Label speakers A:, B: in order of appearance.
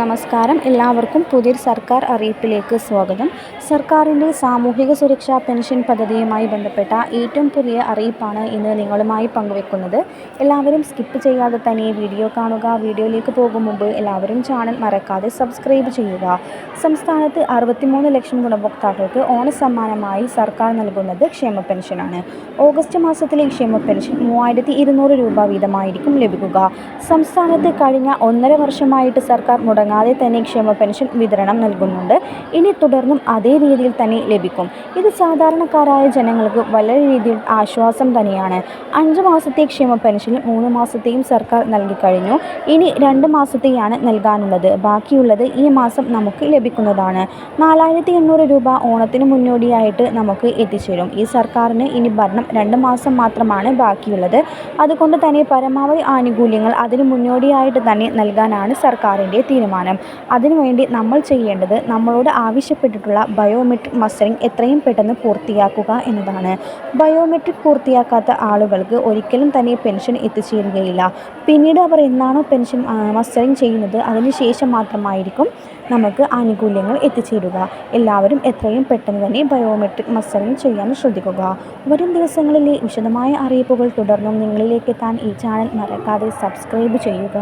A: നമസ്കാരം. എല്ലാവർക്കും പുതിയൊരു സർക്കാർ അറിയിപ്പിലേക്ക് സ്വാഗതം. സർക്കാരിന്റെ സാമൂഹിക സുരക്ഷാ പെൻഷൻ പദ്ധതിയുമായി ബന്ധപ്പെട്ട ഏറ്റവും പുതിയ അറിയിപ്പാണ് ഇന്ന് നിങ്ങളുമായി പങ്കുവെക്കുന്നത്. എല്ലാവരും സ്കിപ്പ് ചെയ്യാതെ തന്നെ വീഡിയോ കാണുക. വീഡിയോയിലേക്ക് പോകും മുമ്പ് എല്ലാവരും ചാനൽ മറക്കാതെ സബ്സ്ക്രൈബ് ചെയ്യുക. സംസ്ഥാനത്ത് അറുപത്തിമൂന്ന് ലക്ഷം ഗുണഭോക്താക്കൾക്ക് ഓണസമ്മാനമായി സർക്കാർ നൽകുന്നത് ക്ഷേമ പെൻഷനാണ്. ഓഗസ്റ്റ് മാസത്തിലെ ക്ഷേമ പെൻഷൻ മൂവായിരത്തി രൂപ വീതമായിരിക്കും ലഭിക്കുക. സംസ്ഥാനത്ത് കഴിഞ്ഞ ഒന്നര വർഷമായിട്ട് സർക്കാർ മുടങ്ങാതെ തന്നെ ക്ഷേമ പെൻഷൻ വിതരണം നൽകുന്നുണ്ട്. ഇനി തുടർന്നും അതേ രീതിയിൽ തന്നെ ലഭിക്കും. ഇത് സാധാരണക്കാരായ ജനങ്ങൾക്ക് വളരെ രീതിയിൽ ആശ്വാസം തന്നെയാണ്. അഞ്ച് മാസത്തെ ക്ഷേമ പെൻഷൻ മൂന്ന് മാസത്തെയും സർക്കാർ നൽകിക്കഴിഞ്ഞു ഇനി രണ്ട് മാസത്തെയാണ് നൽകാനുള്ളത്. ബാക്കിയുള്ളത് ഈ മാസം നമുക്ക് ലഭിക്കുന്നതാണ്. നാലായിരത്തി എണ്ണൂറ് രൂപ ഓണത്തിന് മുന്നോടിയായിട്ട് നമുക്ക് എത്തിച്ചേരും. ഈ സർക്കാരിന് ഇനി ഭരണം രണ്ട് മാസം മാത്രമാണ് ബാക്കിയുള്ളത്. അതുകൊണ്ട് തന്നെ പരമാവധി ആനുകൂല്യങ്ങൾ അതിന് മുന്നോടിയായിട്ട് തന്നെ നൽകാനാണ് സർക്കാരിന്റെ തീരുമാനം. അതിനുവേണ്ടി നമ്മൾ ചെയ്യേണ്ടത് നമ്മളോട് ആവശ്യപ്പെട്ടിട്ടുള്ള ബയോമെട്രിക് മസ്റ്ററിംഗ് എത്രയും പെട്ടെന്ന് പൂർത്തിയാക്കുക എന്നതാണ്. ബയോമെട്രിക് പൂർത്തിയാക്കാത്ത ആളുകൾക്ക് ഒരിക്കലും തന്നെ പെൻഷൻ എത്തിച്ചേരുകയില്ല. പിന്നീട് അവർ എന്നാണോ പെൻഷൻ മസ്റ്ററിംഗ് ചെയ്യുന്നത് അതിന് ശേഷം മാത്രമായിരിക്കും നമുക്ക് ആനുകൂല്യങ്ങൾ എത്തിച്ചേരുക. എല്ലാവരും എത്രയും പെട്ടെന്ന് തന്നെ ബയോമെട്രിക് മസ്റ്ററിംഗ് ചെയ്യാൻ ശ്രദ്ധിക്കുക. വരും ദിവസങ്ങളിലെ വിശദമായ അറിയിപ്പുകൾ തുടർന്നും നിങ്ങളിലേക്ക് എത്താൻ ഈ ചാനൽ മറക്കാതെ സബ്സ്ക്രൈബ് ചെയ്യുക.